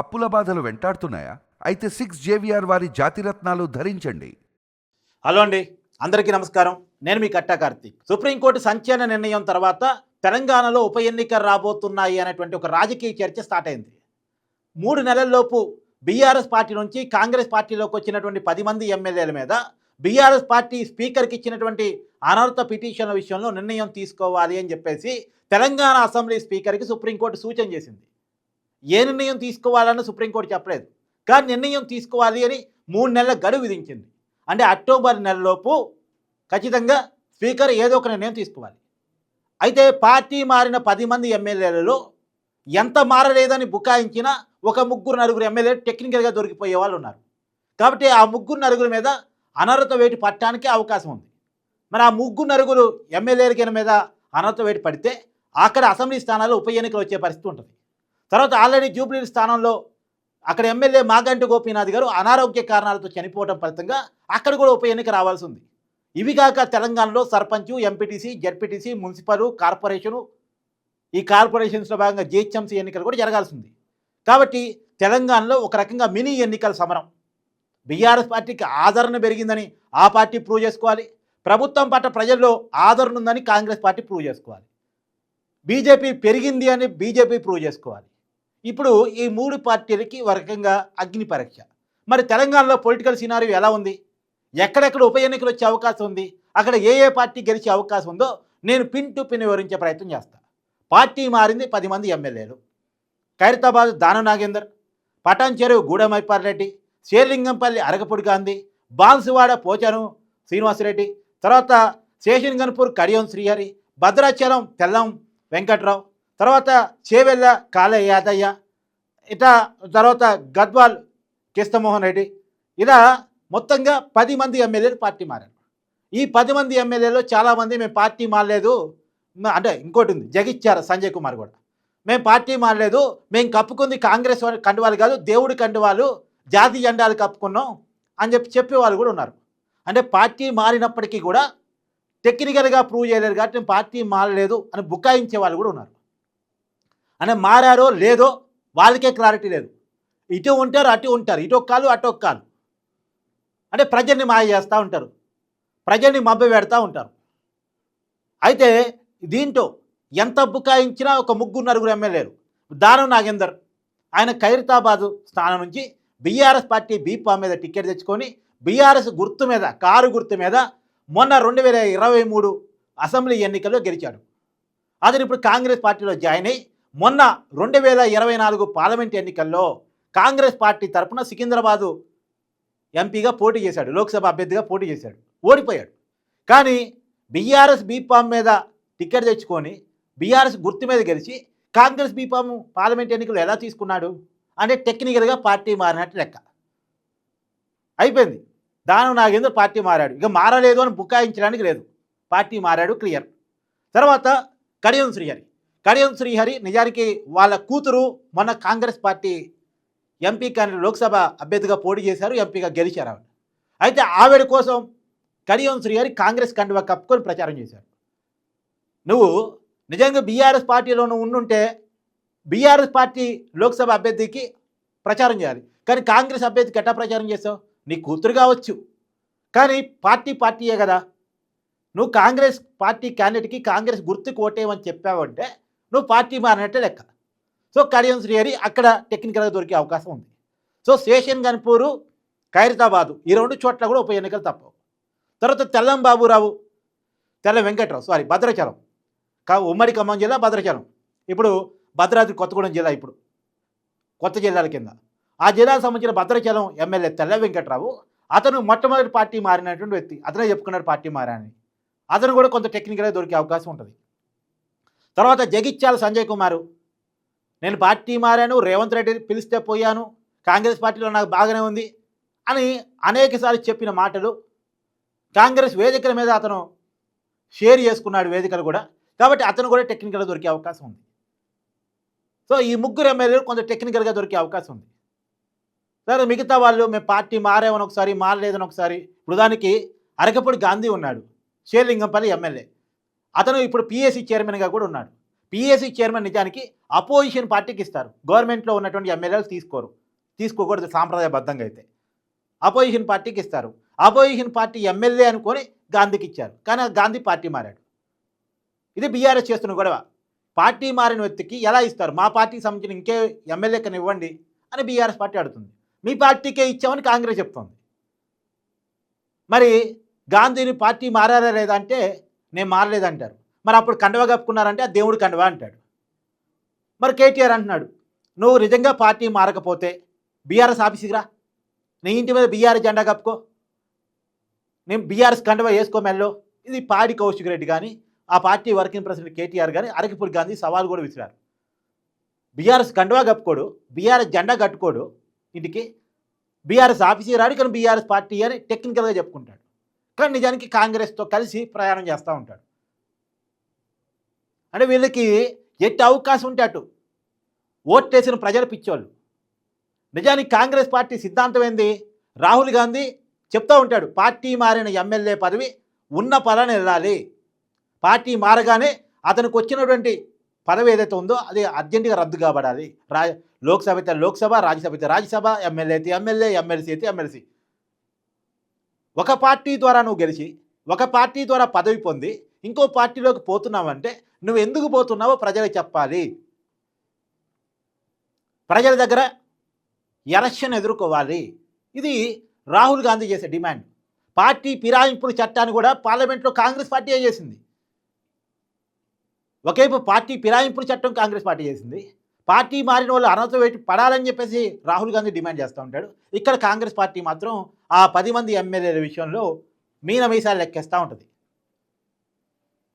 అప్పుల బాధలు వెంటాడుతున్నాయా? అయితే సిక్స్ జేవిఆర్ వారి జాతిరత్నాలు ధరించండి. హలో అండి. అందరికీ నమస్కారం. నేను మీ కట్టా కార్తీక్. సుప్రీంకోర్టు సంచలన నిర్ణయం తర్వాత తెలంగాణలో ఉప ఎన్నికలు రాబోతున్నాయి అనేటువంటి ఒక రాజకీయ చర్చ స్టార్ట్ అయింది. మూడు నెలల్లోపు బీఆర్ఎస్ పార్టీ నుంచి కాంగ్రెస్ పార్టీలోకి వచ్చినటువంటి పది మంది ఎమ్మెల్యేల మీద బీఆర్ఎస్ పార్టీ స్పీకర్కి ఇచ్చినటువంటి అనర్హత పిటిషన్ల విషయంలో నిర్ణయం తీసుకోవాలి అని చెప్పేసి తెలంగాణ అసెంబ్లీ స్పీకర్కి సుప్రీంకోర్టు సూచన చేసింది. ఏ నిర్ణయం తీసుకోవాలని సుప్రీంకోర్టు చెప్పలేదు. కానీ నిర్ణయం తీసుకోవాలి అని మూడు నెలల గడువు విధించింది. అంటే అక్టోబర్ నెలలోపు ఖచ్చితంగా స్పీకర్ ఏదో ఒక నిర్ణయం తీసుకోవాలి. అయితే పార్టీ మారిన పది మంది ఎమ్మెల్యేలలో ఎంత మారలేదని బుకాయించినా ఒక ముగ్గురు నలుగురు ఎమ్మెల్యేలు టెక్నికల్గా దొరికిపోయే వాళ్ళు ఉన్నారు. కాబట్టి ఆ ముగ్గురు నలుగురు మీద అనర్హత వేటు పట్టడానికి అవకాశం ఉంది. మరి ఆ ముగ్గురు నలుగురు ఎమ్మెల్యేల మీద అనర్హత వేటు పడితే అక్కడ అసెంబ్లీ స్థానాల్లో ఉప ఎన్నికలు వచ్చే పరిస్థితి ఉంటుంది. తర్వాత ఆల్రెడీ జూబ్లీ స్థానంలో అక్కడ ఎమ్మెల్యే మాగంటి గోపీనాథ్ గారు అనారోగ్య కారణాలతో చనిపోవడం ఫలితంగా అక్కడ కూడా ఉప ఎన్నిక రావాల్సి ఉంది. ఇవి కాక తెలంగాణలో sarpanch MPTC ZPTC municipal corporation ఈ కార్పొరేషన్స్లో భాగంగా జిహెచ్ఎంసీ ఎన్నికలు కూడా జరగాల్సి ఉంది. కాబట్టి తెలంగాణలో ఒక రకంగా మినీ ఎన్నికల సమరం. బీఆర్ఎస్ పార్టీకి ఆదరణ పెరిగిందని ఆ పార్టీ ప్రూవ్ చేసుకోవాలి. ప్రభుత్వం పట్ల ప్రజల్లో ఆదరణ ఉందని కాంగ్రెస్ పార్టీ ప్రూవ్ చేసుకోవాలి. బీజేపీ పెరిగింది అని బీజేపీ ప్రూవ్ చేసుకోవాలి. ఇప్పుడు ఈ మూడు పార్టీలకి వర్గంగా అగ్ని పరీక్ష. మరి తెలంగాణలో పొలిటికల్ సినారియో ఎలా ఉంది? ఎక్కడెక్కడ ఉప ఎన్నికలు వచ్చే అవకాశం ఉంది? అక్కడ ఏ ఏ పార్టీ గెలిచే అవకాశం ఉందో నేను పిన్ టు పిన్ వివరించే ప్రయత్నం చేస్తాను పార్టీ మారింది పది మంది ఎమ్మెల్యేలు. ఖైరతాబాద్ దాన నాగేందర్ పటాన్ చెరువు గూడెమైపారెడ్డి శేర్లింగంపల్లి అరగపూడి గాంధీ బాన్సువాడ పోచారం శ్రీనివాసరెడ్డి తర్వాత శేషన్గన్పూర్ కడియం శ్రీహరి భద్రాచలం తెల్లం వెంకట్రావు తర్వాత చేవెళ్ళ కాళ యాదయ్య ఇటా తర్వాత గద్వాల్ కిస్తమోహన్ రెడ్డి ఇలా మొత్తంగా పది మంది ఎమ్మెల్యేలు పార్టీ మారారు. ఈ పది మంది ఎమ్మెల్యేలో చాలామంది మేము పార్టీ మారలేదు. అంటే ఇంకోటి ఉంది జగిచ్చారు సంజయ్ కుమార్ కూడా. మేము పార్టీ మారలేదు మేము కప్పుకుంది కాంగ్రెస్ వారి కండువాలు కాదు దేవుడి కండువాలు జాతి జెండాలు కప్పుకున్నాం అని చెప్పి చెప్పేవాళ్ళు కూడా ఉన్నారు. అంటే పార్టీ మారినప్పటికీ కూడా టెక్నికల్గా ప్రూవ్ చేయలేరు కాబట్టి నేను పార్టీ మారలేదు అని బుకాయించే వాళ్ళు కూడా ఉన్నారు. అనే మారారో లేదో వాళ్ళకే క్లారిటీ లేదు. ఇటు ఉంటారు అటు ఉంటారు. ఇటు ఒక కాలు అటు ఒక కాలు. అంటే ప్రజల్ని మాయ చేస్తూ ఉంటారు. ప్రజల్ని మభ్య పెడతా ఉంటారు. అయితే దీంట్లో ఎంత బుకాయించినా ఒక ముగ్గురు నలుగురు ఎమ్మెల్యేలు. దానం నాగేందర్. ఆయన ఖైరతాబాద్ స్థానం నుంచి బీఆర్ఎస్ పార్టీ బీపా మీద టికెట్ తెచ్చుకొని బీఆర్ఎస్ గుర్తు మీద కారు గుర్తు మీద మొన్న రెండు వేల ఇరవై మూడు అసెంబ్లీ ఎన్నికల్లో గెలిచాడు. అతను ఇప్పుడు కాంగ్రెస్ పార్టీలో జాయిన్ అయ్యి మొన్న రెండు వేల ఇరవై నాలుగు పార్లమెంట్ ఎన్నికల్లో కాంగ్రెస్ పార్టీ తరపున సికింద్రాబాదు ఎంపీగా పోటీ చేశాడు లోక్సభ అభ్యర్థిగా పోటీ చేశాడు ఓడిపోయాడు. కానీ బీఆర్ఎస్ బీపామ్ మీద టికెట్ తెచ్చుకొని బీఆర్ఎస్ గుర్తు మీద గెలిచి కాంగ్రెస్ బీపాము పార్లమెంట్ ఎన్నికలు ఎలా తీసుకున్నాడు అంటే టెక్నికల్గా పార్టీ మారినట్టు లెక్క. అయిపోయింది. దానం నాగేంద్ర పార్టీ మారాడు. ఇక మారలేదు అని బుకాయించడానికి లేదు. పార్టీ మారాడు క్లియర్. తర్వాత కడియం శ్రీహరి. కడియం శ్రీహరి నిజానికి వాళ్ళ కూతురు మొన్న కాంగ్రెస్ పార్టీ ఎంపీ కానీ లోక్సభ అభ్యర్థిగా పోటీ చేశారు ఎంపీగా గెలిచారు ఆవిడ. అయితే ఆవిడ కోసం కడియం శ్రీహరి కాంగ్రెస్ కండువా కప్పుకొని ప్రచారం చేశారు. నువ్వు నిజంగా బీఆర్ఎస్ పార్టీలోనూ ఉండుంటే బీఆర్ఎస్ పార్టీ లోక్సభ అభ్యర్థికి ప్రచారం చేయాలి. కానీ కాంగ్రెస్ అభ్యర్థికి ఎట్టా ప్రచారం చేసావు నీ కూతురు కావచ్చు. కానీ పార్టీ పార్టీయే కదా. నువ్వు కాంగ్రెస్ పార్టీ క్యాండిడేట్కి కాంగ్రెస్ గుర్తుకు ఓటేయమని చెప్పావంటే నువ్వు పార్టీ మారినట్టే లెక్క. సో కడియం శ్రీహరి అక్కడ టెక్నికల్గా దొరికే అవకాశం ఉంది. సో శేషన్ గన్పూరు ఖైరతాబాదు ఈ రెండు చోట్ల కూడా ఉప ఎన్నికలు తప్పవు. తర్వాత తెల్లం బాబురావు తెల్ల వెంకట్రావు సారీ భద్రాచలం. కా ఉమ్మడి ఖమ్మం జిల్లా భద్రాచలం. ఇప్పుడు భద్రాద్రి కొత్తగూడెం జిల్లా ఇప్పుడు. కొత్త జిల్లాల కింద. ఆ జిల్లాకు సంబంధించిన భద్రాచలం ఎమ్మెల్యే తెల్ల వెంకట్రావు అతను మొట్టమొదటి పార్టీ మారినటువంటి వ్యక్తి. అతనే చెప్పుకున్నాడు పార్టీ మారని అతను కూడా కొంత టెక్నికల్గా దొరికే అవకాశం ఉంటుంది. తర్వాత జగిత్యాల సంజయ్ కుమారు. నేను పార్టీ మారాను రేవంత్ రెడ్డి పిలిస్తే పోయాను కాంగ్రెస్ పార్టీలో నాకు బాగానే ఉంది అని అనేకసార్లు చెప్పిన మాటలు. కాంగ్రెస్ వేదికల మీద అతను షేర్ చేసుకున్నాడు వేదికలు కూడా. కాబట్టి అతను కూడా టెక్నికల్గా దొరికే అవకాశం ఉంది. సో ఈ ముగ్గురు ఎమ్మెల్యేలు కొంచెం టెక్నికల్గా దొరికే అవకాశం ఉంది. సరే మిగతా వాళ్ళు మేము పార్టీ మారేమని ఒకసారి మారలేదని ఒకసారి ఇప్పుడు దానికి అరకపూడి గాంధీ ఉన్నాడు షేర్లింగంపల్లి ఎమ్మెల్యే. అతను ఇప్పుడు పిఎస్సి చైర్మన్గా కూడా ఉన్నాడు. పిఎస్సి చైర్మన్ నిజానికి అపోజిషన్ పార్టీకి ఇస్తారు. గవర్నమెంట్లో ఉన్నటువంటి ఎమ్మెల్యేలు తీసుకోరు. తీసుకోకూడదు సాంప్రదాయబద్ధంగా అయితే. అపోజిషన్ పార్టీకి ఇస్తారు. అపోజిషన్ పార్టీ ఎమ్మెల్యే అనుకొని గాంధీకి ఇచ్చారు. కానీ గాంధీ పార్టీ మారాడు. ఇది బీఆర్ఎస్ చేస్తున్న గొడవ. పార్టీ మారిన వ్యక్తికి ఎలా ఇస్తారు? మా పార్టీకి సంబంధించిన ఇంకే ఎమ్మెల్యేకని ఇవ్వండి అని బీఆర్ఎస్ పార్టీ అడుగుతుంది. మీ పార్టీకే ఇచ్చామని కాంగ్రెస్ చెప్తోంది. మరి గాంధీని పార్టీ మారారా లేదా అంటే నేను మారలేదంటారు. మరి అప్పుడు కండవ కప్పుకున్నారంటే ఆ దేవుడు కండవ అంటాడు. మరి కేటీఆర్ అంటున్నాడు నువ్వు నిజంగా పార్టీ మారకపోతే బీఆర్ఎస్ ఆఫీస్కి రా. నీ ఇంటి మీద బీఆర్ఎస్ జెండా కప్పుకో. నేను బీఆర్ఎస్ కండవ వేసుకో మెల్లో. ఇది పాడి కౌశిక్ రెడ్డి కానీ ఆ పార్టీ వర్కింగ్ ప్రెసిడెంట్ కేటీఆర్ కానీ అరకిపూడి గాంధీ సవాల్ కూడా విసిరారు. బీఆర్ఎస్ కండవా కప్పుకోడు బీఆర్ఎస్ జెండా కట్టుకోడు ఇంటికి. బీఆర్ఎస్ ఆఫీసీ రాడు కానీ బీఆర్ఎస్ పార్టీ అని టెక్నికల్గా చెప్పుకుంటాడు. కానీ నిజానికి కాంగ్రెస్తో కలిసి ప్రయాణం చేస్తూ ఉంటాడు. అంటే వీళ్ళకి ఎట్టి అవకాశం ఉంటే అటు ఓట్టేసిన ప్రజలు పిచ్చోళ్ళు. నిజానికి కాంగ్రెస్ పార్టీ సిద్ధాంతం ఏంది? రాహుల్ గాంధీ చెప్తూ ఉంటాడు పార్టీ మారిన ఎమ్మెల్యే పదవి ఉన్న పదాన్ని వెళ్ళాలి. పార్టీ మారగానే అతనికి వచ్చినటువంటి పదవి ఏదైతే ఉందో అది అర్జెంటుగా రద్దు కాబడాలి. రా లోక్సభ అయితే లోక్సభ రాజ్యసభ అయితే రాజ్యసభ ఎమ్మెల్యే అయితే ఎమ్మెల్యే ఎమ్మెల్సీ అయితే ఎమ్మెల్సీ. ఒక పార్టీ ద్వారా నువ్వు గెలిచి ఒక పార్టీ ద్వారా పదవి పొంది ఇంకో పార్టీలోకి పోతున్నావంటే నువ్వు ఎందుకు పోతున్నావో ప్రజలకు చెప్పాలి. ప్రజల దగ్గర ఎలక్షన్ ఎదుర్కోవాలి. ఇది రాహుల్ గాంధీ చేసే డిమాండ్. పార్టీ ఫిరాయింపుల చట్టాన్ని కూడా పార్లమెంట్లో కాంగ్రెస్ పార్టీ చేసింది? ఒకేపు పార్టీ ఫిరాయింపుల చట్టం కాంగ్రెస్ పార్టీ చేసింది. పార్టీ మారిన వాళ్ళు అర్హత పెట్టి పడాలని చెప్పేసి రాహుల్ గాంధీ డిమాండ్ చేస్తూ ఉంటాడు. ఇక్కడ కాంగ్రెస్ పార్టీ మాత్రం ఆ పది మంది ఎమ్మెల్యేల విషయంలో మీన మీసాలు లెక్కేస్తూ ఉంటుంది.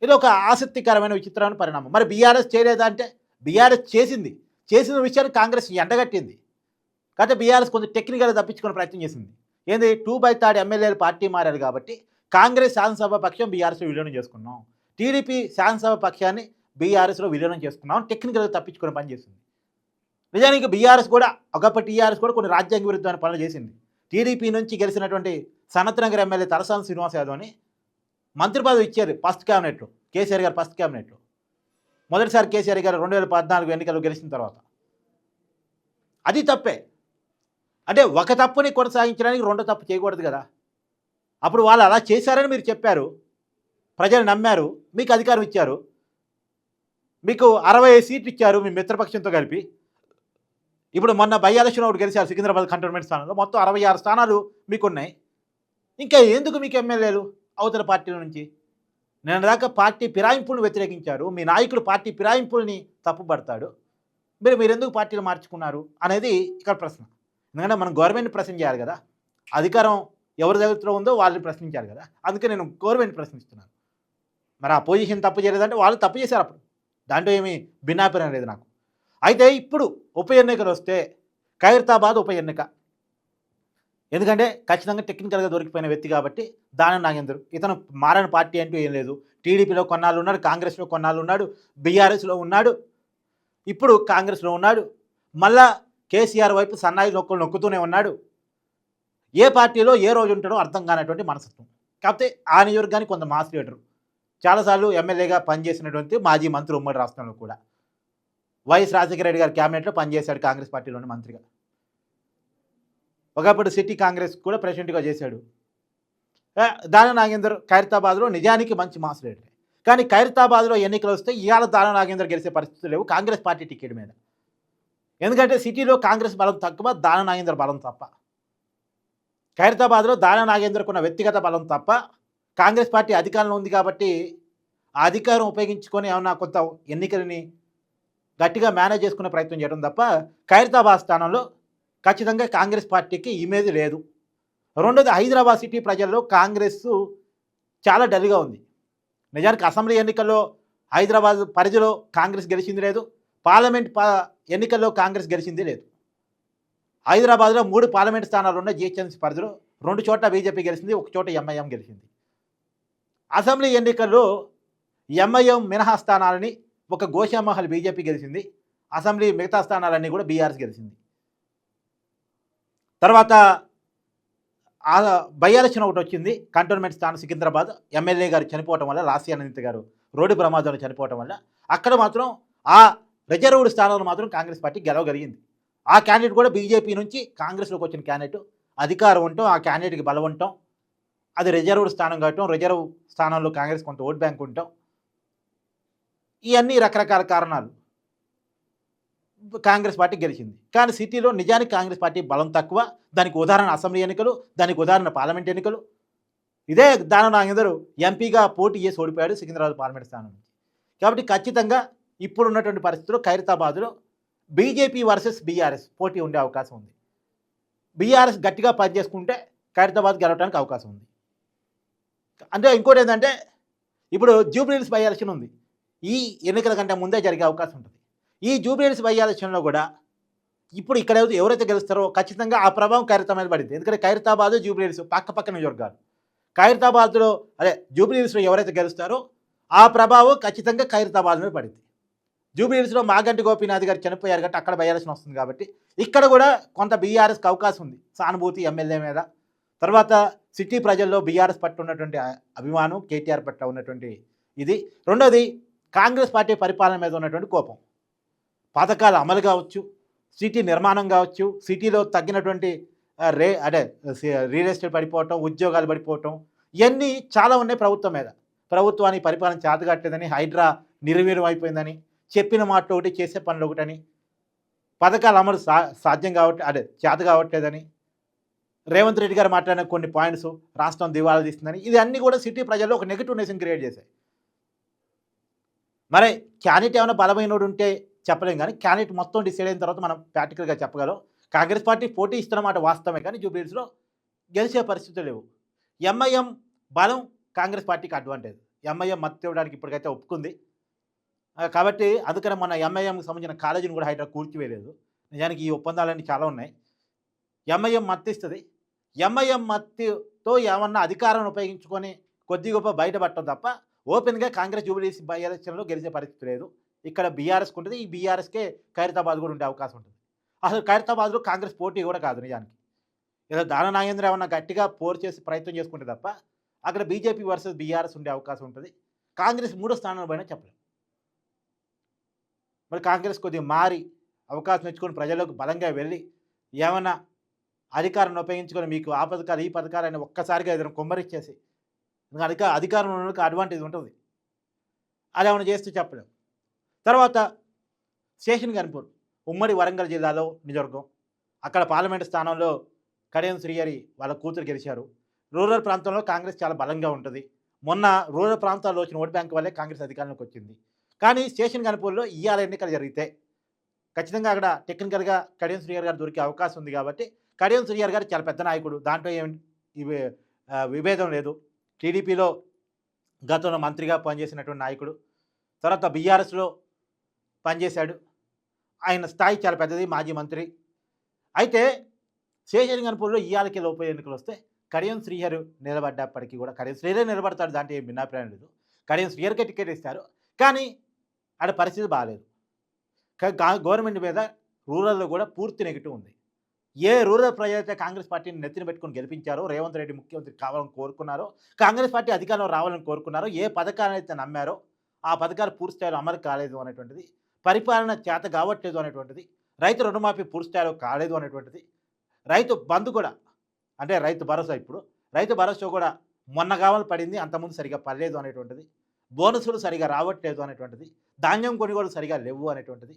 ఇది ఒక ఆసక్తికరమైన విచిత్రమైన పరిణామం. మరి బీఆర్ఎస్ చేయలేదా అంటే బీఆర్ఎస్ చేసింది. చేసిన విషయాన్ని కాంగ్రెస్ ఎండగట్టింది. కాబట్టి బీఆర్ఎస్ కొంచెం టెక్నికల్గా తప్పించుకునే ప్రయత్నం చేసింది. ఏంది? టూ బై థర్డ్ ఎమ్మెల్యేలు పార్టీ మారారు కాబట్టి కాంగ్రెస్ శాసనసభ పక్షం బీఆర్ఎస్లో విలీనం చేసుకున్నాం. టీడీపీ శాసనసభ పక్షాన్ని బీఆర్ఎస్లో విలీనం చేసుకున్నాం. టెక్నికల్గా తప్పించుకునే పని చేసింది. నిజానికి బీఆర్ఎస్ కూడా ఒకప్పటి టీఆర్ఎస్ కూడా కొన్ని రాజ్యాంగ విరుద్ధమైన పనులు చేసింది. టీడీపీ నుంచి గెలిచినటువంటి సనత్నగర్ ఎమ్మెల్యే తలసాని శ్రీనివాస్ యాదవ్ అని మంత్రి పదవి ఇచ్చారు ఫస్ట్ క్యాబినెట్లో. కేసీఆర్ గారు ఫస్ట్ క్యాబినెట్లో. మొదటిసారి కేసీఆర్ గారు రెండు వేల పద్నాలుగు ఎన్నికలు గెలిచిన తర్వాత. అది తప్పే. అంటే ఒక తప్పుని కొనసాగించడానికి రెండో తప్పు చేయకూడదు కదా. అప్పుడు వాళ్ళు అలా చేశారని మీరు చెప్పారు. ప్రజలు నమ్మారు. మీకు అధికారం ఇచ్చారు. మీకు అరవై సీట్లు ఇచ్చారు మీ మిత్రపక్షంతో కలిపి. ఇప్పుడు మొన్న బై ఎలక్షన్ ఒకటి గెలిచారు సికింద్రాబాద్ కంటోన్మెంట్ స్థానంలో. మొత్తం అరవై ఆరు స్థానాలు మీకున్నాయి. ఇంకా ఎందుకు మీకు ఎమ్మెల్యేలు అవతల పార్టీల నుంచి? నేను దాకా పార్టీ ఫిరాయింపులను వ్యతిరేకించారు. మీ నాయకుడు పార్టీ ఫిరాయింపుల్ని తప్పుపడతాడు మీరు మీరు ఎందుకు పార్టీలు మార్చుకున్నారు అనేది ఇక్కడ ప్రశ్న. ఎందుకంటే మనం గవర్నమెంట్ ప్రశ్న చేయాలి కదా. అధికారం ఎవరి దగ్గర ఉందో వాళ్ళని ప్రశ్నించాలి కదా. అందుకే నేను గవర్నమెంట్ ప్రశ్నిస్తున్నాను. మరి ఆ పొజిషన్ తప్పు చేయలేదంటే వాళ్ళు తప్పు చేశారు అప్పుడు. దాంట్లో ఏమీ భిన్నాభిప్రాయం లేదు నాకు. అయితే ఇప్పుడు ఉప ఎన్నికలు వస్తే ఖైరతాబాద్ ఉప ఎన్నిక. ఎందుకంటే ఖచ్చితంగా టెక్నికల్గా దొరికిపోయిన వ్యక్తి కాబట్టి దాని నాగేందర్. ఇతను మారని పార్టీ అంటూ ఏం లేదు. టీడీపీలో కొన్నాళ్ళు ఉన్నాడు కాంగ్రెస్లో కొన్నాళ్ళు ఉన్నాడు బీఆర్ఎస్లో ఉన్నాడు ఇప్పుడు కాంగ్రెస్లో ఉన్నాడు. మళ్ళా కేసీఆర్ వైపు సన్నాయి నొక్కలు నొక్కుతూనే ఉన్నాడు. ఏ పార్టీలో ఏ రోజు ఉంటాడో అర్థం కానటువంటి మనస్తత్వం. కాకపోతే ఆ నియోజకవర్గానికి కొంత మాస్ లీడరు. చాలాసార్లు ఎమ్మెల్యేగా పనిచేసినటువంటి మాజీ మంత్రి ఉమ్మడి రాష్ట్రంలో కూడా. వైఎస్ రాజశేఖర రెడ్డి గారి క్యాబినెట్లో పనిచేశాడు కాంగ్రెస్ పార్టీలోని మంత్రిగా. ఒకప్పుడు సిటీ కాంగ్రెస్ కూడా ప్రెసిడెంట్గా చేశాడు. దాన నాగేందర్ ఖైరతాబాద్లో నిజానికి మంచి మాస్ లీడర్. కానీ ఖైరతాబాద్లో ఎన్నికలు వస్తే ఇవాళ దాన నాగేందర్ గెలిచే పరిస్థితులు లేవు కాంగ్రెస్ పార్టీ టికెట్ మీద. ఎందుకంటే సిటీలో కాంగ్రెస్ బలం తక్కువ దాన నాగేందర్ బలం తప్ప. ఖైరతాబాద్లో దాన నాగేందర్కు ఉన్న వ్యక్తిగత బలం తప్ప కాంగ్రెస్ పార్టీ అధికారంలో ఉంది కాబట్టి ఆ అధికారం ఉపయోగించుకొని ఏమన్నా కొంత ఎన్నికలని గట్టిగా మేనేజ్ చేసుకునే ప్రయత్నం చేయడం తప్ప ఖైరతాబాద్ స్థానంలో ఖచ్చితంగా కాంగ్రెస్ పార్టీకి ఇమేజ్ లేదు. రెండోది హైదరాబాద్ సిటీ ప్రజల్లో కాంగ్రెస్ చాలా డల్గా ఉంది. నిజానికి అసెంబ్లీ ఎన్నికల్లో హైదరాబాద్ పరిధిలో కాంగ్రెస్ గెలిచింది లేదు. పార్లమెంట్ ఎన్నికల్లో కాంగ్రెస్ గెలిచింది లేదు. హైదరాబాద్లో మూడు పార్లమెంట్ స్థానాలు ఉన్న జిహెచ్ఎంసీ పరిధిలో రెండు చోట్ల బీజేపీ గెలిచింది ఒక చోట ఎంఐఎం గెలిచింది. అసెంబ్లీ ఎన్నికల్లో ఎంఐఎం మినహా స్థానాలని ఒక గోషామహల్ బీజేపీ గెలిచింది అసెంబ్లీ మిగతా స్థానాలన్నీ కూడా బీఆర్ఎస్ గెలిచింది. తర్వాత ఆ బై ఎలక్షన్ ఒకటి వచ్చింది కంటోన్మెంట్ స్థానం సికింద్రాబాద్ ఎమ్మెల్యే గారు చనిపోవటం వల్ల లాస్య అనంత్ గారు రోడ్డు ప్రమాదంలో చనిపోవటం వల్ల అక్కడ మాత్రం ఆ రిజర్వ్డ్ స్థానంలో మాత్రం కాంగ్రెస్ పార్టీ గెలవగలిగింది. ఆ క్యాండిడేట్ కూడా బీజేపీ నుంచి కాంగ్రెస్లోకి వచ్చిన క్యాండిడేట్. అధికారం ఉండటం ఆ క్యాండిడేట్కి బలం ఉండటం అది రిజర్వ్డ్ స్థానం కావటం రిజర్వ్ స్థానంలో కాంగ్రెస్ కొంత ఓట్ బ్యాంక్ ఉండటం ఇవన్నీ రకరకాల కారణాలు. కాంగ్రెస్ పార్టీ గెలిచింది. కానీ సిటీలో నిజానికి కాంగ్రెస్ పార్టీ బలం తక్కువ. దానికి ఉదాహరణ అసెంబ్లీ ఎన్నికలు దానికి ఉదాహరణ పార్లమెంట్ ఎన్నికలు. ఇదే దాని నాగేందరు ఎంపీగా పోటీ చేసి ఓడిపోయాడు సికింద్రాబాద్ పార్లమెంట్ స్థానం నుంచి. కాబట్టి ఖచ్చితంగా ఇప్పుడు ఉన్నటువంటి పరిస్థితుల్లో ఖైరతాబాద్లో బీజేపీ వర్సెస్ బీఆర్ఎస్ పోటీ ఉండే అవకాశం ఉంది. బీఆర్ఎస్ గట్టిగా పనిచేసుకుంటే ఖైరతాబాద్ గెలవడానికి అవకాశం ఉంది. అంటే ఇంకోటి ఏంటంటే ఇప్పుడు జూబ్లీహిల్స్ బై ఎలక్షన్ ఉంది. ఈ ఎన్నికల కంటే ముందే జరిగే అవకాశం ఉంటుంది. ఈ జూబ్లీహిల్స్ బై ఎలక్షన్లో కూడా ఇప్పుడు ఇక్కడ ఎవరైతే గెలుస్తారో ఖచ్చితంగా ఆ ప్రభావం ఖైరతా మీద పడింది. ఎందుకంటే ఖైరతాబాద్ జూబ్లీహిల్స్ పక్క పక్క నియోజకవర్గాలు. ఖైరతాబాద్లో అదే జూబ్లీహిల్స్లో ఎవరైతే గెలుస్తారో ఆ ప్రభావం ఖచ్చితంగా ఖైరతాబాద్ మీద పడింది. జూబ్లీహిల్స్లో మాగంటి గోపీనాథ్ గారు చనిపోయారు కాబట్టి అక్కడ బై ఎలక్షన్ వస్తుంది కాబట్టి ఇక్కడ కూడా కొంత బీఆర్ఎస్కి అవకాశం ఉంది. సానుభూతి ఎమ్మెల్యే మీద. తర్వాత సిటీ ప్రజల్లో బీఆర్ఎస్ పట్ల ఉన్నటువంటి అభిమానం కేటీఆర్ పట్ల ఉన్నటువంటి ఇది. రెండోది కాంగ్రెస్ పార్టీ పరిపాలన మీద ఉన్నటువంటి కోపం. పథకాల అమలు కావచ్చు సిటీ నిర్మాణం కావచ్చు సిటీలో తగ్గినటువంటి రే అదే రియల్ ఎస్టేట్ పడిపోవటం ఉద్యోగాలు పడిపోవటం ఇవన్నీ చాలా ఉన్నాయి ప్రభుత్వం మీద. ప్రభుత్వానికి పరిపాలన చేతగట్టలేదని హైడ్రా నిర్వీర్యం అయిపోయిందని చెప్పిన మాట ఒకటి చేసే పనులు ఒకటని పథకాలు అమలు సా సాధ్యం కావట్లే అదే చేత కావట్లేదని రేవంత్ రెడ్డి గారు మాట్లాడిన కొన్ని పాయింట్స్ రాష్ట్రం దివాళా తీస్తుందని ఇది అన్నీ కూడా సిటీ ప్రజల్లో ఒక నెగిటివ్ నేషన్ క్రియేట్ చేశాయి. మరి క్యాండిడేట్ ఏమైనా బలమైనడు ఉంటే చెప్పలేం కానీ క్యాండిడేట్ మొత్తం డిసైడ్ అయిన తర్వాత మనం ప్రాక్టికల్గా చెప్పగలం. కాంగ్రెస్ పార్టీ పోటీ ఇస్తున్నమాట వాస్తవమే కానీ జూబ్లీస్లో గెలిచే పరిస్థితులు లేవు. ఎంఐఎం బలం కాంగ్రెస్ పార్టీకి అడ్వాంటేజ్ ఎంఐఎం మద్దతు ఇవ్వడానికి ఇప్పటికైతే ఒప్పుకుంది. కాబట్టి అందుకనే మన ఎంఐఎంకి సంబంధించిన కాలేజీని కూడా హైదరాబాద్ కూర్చివేయలేదు నిజానికి ఈ ఒప్పందాలన్నీ చాలా ఉన్నాయి. ఎంఐఎం మత్తిస్తుంది ఎంఐఎం మత్తితో ఏమన్నా అధికారాన్ని ఉపయోగించుకొని కొద్ది గొప్ప బయటపడటం తప్ప ఓపెన్గా కాంగ్రెస్ జూబిలీస్ బై ఎలక్షన్లో గెలిచే పరిస్థితి లేదు. ఇక్కడ బీఆర్ఎస్కి ఉంటుంది. ఈ బీఆర్ఎస్కే ఖైరతాబాద్ కూడా ఉండే అవకాశం ఉంటుంది. అసలు ఖైరతాబాద్లో కాంగ్రెస్ పోటీ కూడా కాదు నిజానికి. ఏదో దాన నాగేంద్ర ఏమన్నా గట్టిగా పోరు చేసి ప్రయత్నం చేసుకుంటే తప్ప అక్కడ బీజేపీ వర్సెస్ బీఆర్ఎస్ ఉండే అవకాశం ఉంటుంది. కాంగ్రెస్ మూడో స్థానంలో పైన చెప్పలేదు మరి కాంగ్రెస్ కొద్దిగా మారి అవకాశం ఇచ్చుకొని ప్రజలకు బలంగా వెళ్ళి ఏమైనా అధికారాన్ని ఉపయోగించుకొని మీకు ఆ పథకాలు ఈ పథకాలు అని ఒక్కసారిగా ఏదైనా కొమ్మరిచ్చేసి ఇంకా అధిక అధికారం ఉన్న అడ్వాంటేజ్ ఉంటుంది. అది ఏమైనా చేస్తే చెప్పలేం. తర్వాత స్టేషన్ కనుపూర్ ఉమ్మడి వరంగల్ జిల్లాలో నిజవర్గం అక్కడ పార్లమెంటు స్థానంలో కడియం శ్రీహరి వాళ్ళ కూతురు గెలిచారు. రూరల్ ప్రాంతంలో కాంగ్రెస్ చాలా బలంగా ఉంటుంది. మొన్న రూరల్ ప్రాంతాల్లో వచ్చిన ఓట్ బ్యాంక్ వల్లే కాంగ్రెస్ అధికారంలోకి వచ్చింది. కానీ స్టేషన్ కనుపూర్లో ఇవాళ ఎన్నికలు జరిగితే ఖచ్చితంగా అక్కడ టెక్నికల్గా కడియం శ్రీహరి గారు దొరికే అవకాశం ఉంది కాబట్టి కడియం శ్రీహరి గారు చాలా పెద్ద నాయకుడు. దాంట్లో ఏమి విభేదం లేదు. టీడీపీలో గతంలో మంత్రిగా పనిచేసినటువంటి నాయకుడు తర్వాత బీఆర్ఎస్లో పనిచేశాడు. ఆయన స్థాయి చాలా పెద్దది మాజీ మంత్రి. అయితే శేషరి ఇయాలకి ఉప ఎన్నికలు వస్తే కడియం శ్రీహరు నిలబడ్డప్పటికీ కూడా కడియం శ్రీహరే నిలబడతాడు దాంట్లో ఏం భిన్నాభిప్రాయం లేదు. కడియం శ్రీహరికే టికెట్ ఇస్తారు. కానీ ఆడ పరిస్థితి బాగాలేదు కా- గవర్నమెంట్ మీద రూరల్లో కూడా పూర్తి నెగిటివ్ ఉంది. ఏ రూరల్ ప్రజలైతే కాంగ్రెస్ పార్టీని నెత్తిన పెట్టుకొని గెలిపించారో రేవంత్ రెడ్డి ముఖ్యమంత్రి కావాలని కోరుకున్నారో కాంగ్రెస్ పార్టీ అధికారంలో రావాలని కోరుకున్నారో ఏ పథకాన్ని అయితే నమ్మారో ఆ పథకాలు పూర్తి స్థాయిలో అమలు కాలేదు అనేటువంటిది పరిపాలన చేత కావట్లేదు అనేటువంటిది రైతు రుణమాఫీ పూర్తి స్థాయిలో కాలేదు అనేటువంటిది రైతు బంధు కూడా అంటే రైతు భరోసా ఇప్పుడు రైతు భరోసా కూడా మొన్న కావాలి పడింది అంతకుముందు సరిగా పడలేదు అనేటువంటిది బోనసులు సరిగా రావట్లేదు అనేటువంటిది ధాన్యం కొనుగోలు సరిగా లేవు అనేటువంటిది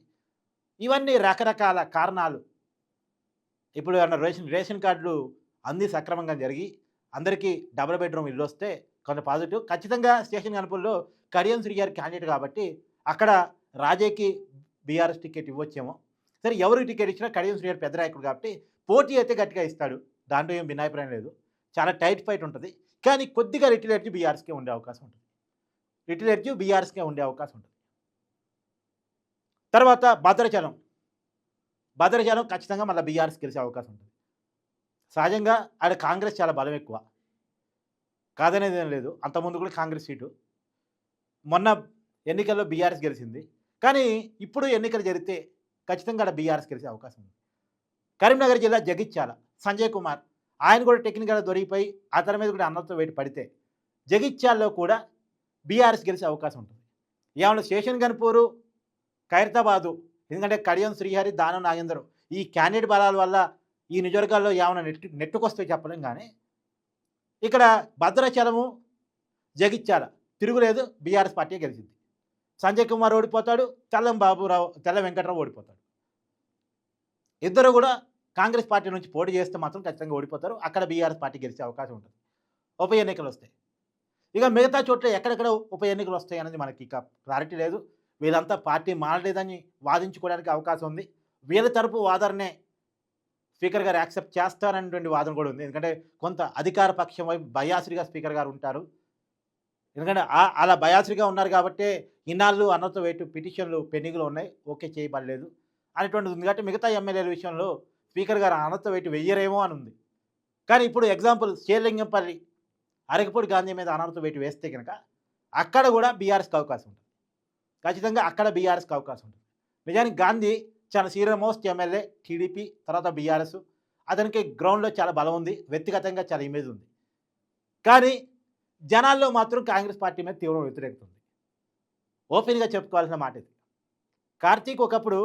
ఇవన్నీ రకరకాల కారణాలు ఇప్పుడు అన్న రేషన్ రేషన్ కార్డులు అంది సక్రమంగా జరిగి అందరికీ డబుల్ బెడ్రూమ్ ఇల్లు వస్తే కొంత పాజిటివ్. ఖచ్చితంగా స్టేషన్ కనుపల్లో కడియం శ్రీ గారి క్యాండిడేట్ కాబట్టి అక్కడ రాజేకి బీఆర్ఎస్ టికెట్ ఇవ్వచ్చేమో. సరే ఎవరికి టికెట్ ఇచ్చినా కడియం శ్రీ గారు పెద్ద నాయకుడు కాబట్టి పోటీ అయితే గట్టిగా ఇస్తాడు. దాంట్లో ఏం భిన్నాభిప్రాయం లేదు. చాలా టైట్ ఫైట్ ఉంటుంది. కానీ కొద్దిగా రిటిల్ ఎడ్జ్ బీఆర్ఎస్కే ఉండే అవకాశం ఉంటుంది. రిటిల్ ఎడ్జ్ బీఆర్ఎస్కే ఉండే అవకాశం ఉంటుంది. తర్వాత భద్రాచలం. భద్రాచలం ఖచ్చితంగా మళ్ళీ బీఆర్ఎస్ గెలిచే అవకాశం ఉంటుంది. సహజంగా ఆడ కాంగ్రెస్ చాలా బలం ఎక్కువ. కాదనేది ఏం లేదు. అంతకుముందు కూడా కాంగ్రెస్ సీటు. మొన్న ఎన్నికల్లో బీఆర్ఎస్ గెలిచింది. కానీ ఇప్పుడు ఎన్నికలు జరిగితే ఖచ్చితంగా ఆడ బీఆర్ఎస్ గెలిచే అవకాశం ఉంది. కరీంనగర్ జిల్లా జగిత్యాల సంజయ్ కుమార్ ఆయన కూడా టెక్నికల్గా దొరికిపోయి అతని మీద కూడా అన్నతో వేటి పడితే జగిత్యాల్లో కూడా బీఆర్ఎస్ గెలిచే అవకాశం ఉంటుంది. ఏమన్నా స్టేషన్ కనుపూరు ఖైరతాబాదు ఎందుకంటే కడియం శ్రీహరి దానం నాగేందర్ ఈ క్యాండిడేట్ బలాల వల్ల ఈ నియోజకవర్గాల్లో ఏమైనా నెట్టు నెట్టుకొస్తే చెప్పలేం కానీ ఇక్కడ భద్రాచలము జగిత్యాల తిరుగులేదు బీఆర్ఎస్ పార్టీ గెలిచింది. సంజయ్ కుమార్ ఓడిపోతాడు తెల్లం బాబురావు తెల్ల వెంకట్రావు ఓడిపోతాడు. ఇద్దరు కూడా కాంగ్రెస్ పార్టీ నుంచి పోటీ చేస్తే మాత్రం ఖచ్చితంగా ఓడిపోతారు. అక్కడ బీఆర్ఎస్ పార్టీ గెలిచే అవకాశం ఉంటుంది. ఉప ఎన్నికలు వస్తాయి ఇక మిగతా చోట్ల ఎక్కడెక్కడ ఉప ఎన్నికలు వస్తాయి అనేది మనకి ఇక క్లారిటీ లేదు. వీళ్ళంతా పార్టీ మారలేదని వాదించుకోవడానికి అవకాశం ఉంది. వీళ్ళ తరపు వాదననే స్పీకర్ గారు యాక్సెప్ట్ చేస్తారనేటువంటి వాదన కూడా ఉంది. ఎందుకంటే కొంత అధికార పక్షం వైపు బయాసురిగా స్పీకర్ గారు ఉంటారు. ఎందుకంటే అలా బయాసురిగా ఉన్నారు కాబట్టి ఇన్నాళ్ళు అన్నతో వేటు పిటిషన్లు పెండింగ్లో ఉన్నాయి. ఓకే చేయబడలేదు అనేటువంటిది ఉంది. కాబట్టి మిగతా ఎమ్మెల్యేల విషయంలో స్పీకర్ గారు అనర్థ వేటు వెయ్యరేమో అని ఉంది. కానీ ఇప్పుడు ఎగ్జాంపుల్ శ్రీలింగంపల్లి అరకపూడి గాంధీ మీద అనర్హత వేటు వేస్తే కనుక అక్కడ కూడా బీఆర్ఎస్కి అవకాశం ఉంటుంది. ఖచ్చితంగా అక్కడ బీఆర్ఎస్కి అవకాశం ఉంటుంది. నిజానికి గాంధీ చాలా సీనియర్ మోస్ట్ ఎమ్మెల్యే టీడీపీ తర్వాత బీఆర్ఎస్ అతనికి గ్రౌండ్లో చాలా బలం ఉంది. వ్యక్తిగతంగా చాలా ఇమేజ్ ఉంది. కానీ జనాల్లో మాత్రం కాంగ్రెస్ పార్టీ మీద తీవ్ర వ్యతిరేకత ఉంది. ఓపెన్గా చెప్పుకోవాల్సిన మాట ఇది. కార్తీక్ ఒకప్పుడు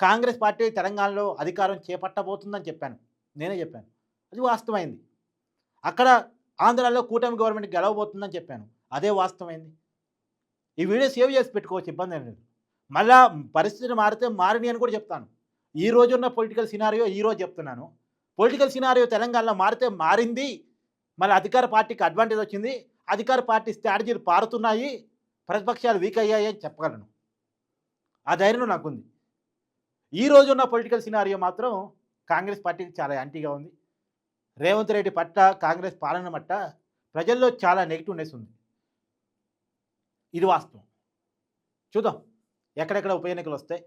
కాంగ్రెస్ పార్టీ తెలంగాణలో అధికారం చేపట్టబోతుందని చెప్పాను. నేనే చెప్పాను. అది వాస్తవమైంది. అక్కడ ఆంధ్రాలో కూటమి గవర్నమెంట్ గెలవబోతుందని చెప్పాను. అదే వాస్తవమైంది. ఈ వీడియో సేవ్ చేసి పెట్టుకోవచ్చు ఇబ్బంది ఏం లేదు. మళ్ళా పరిస్థితి మారితే మారిని అని కూడా చెప్తాను. ఈ రోజు ఉన్న పొలిటికల్ సినారియో ఈ రోజు చెప్తున్నాను. పొలిటికల్ సినారియో తెలంగాణలో మారితే మారింది. మళ్ళీ అధికార పార్టీకి అడ్వాంటేజ్ వచ్చింది. అధికార పార్టీ స్ట్రాటజీలు పారుతున్నాయి. ప్రతిపక్షాలు వీక్ అయ్యాయి అని చెప్పగలను. ఆ ధైర్యం నాకుంది. ఈ రోజు ఉన్న పొలిటికల్ సినారియో మాత్రం కాంగ్రెస్ పార్టీకి చాలా యాంటీగా ఉంది. రేవంత్ రెడ్డి పట్ల కాంగ్రెస్ పాలన పట్ల ప్రజల్లో చాలా నెగిటివ్నెస్ ఉంది. ఇది వాస్తవం. చూద్దాం. ఎక్కడెక్కడ ఉప ఎన్నికలు వస్తాయి?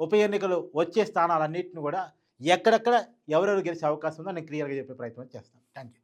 ఉప ఎన్నికలు వచ్చే స్థానాలన్నింటిని కూడా ఎక్కడెక్కడ ఎవరెవరు గెలిచే అవకాశం ఉందో నేను క్లియర్గా చెప్పే ప్రయత్నం చేస్తాను. Thank you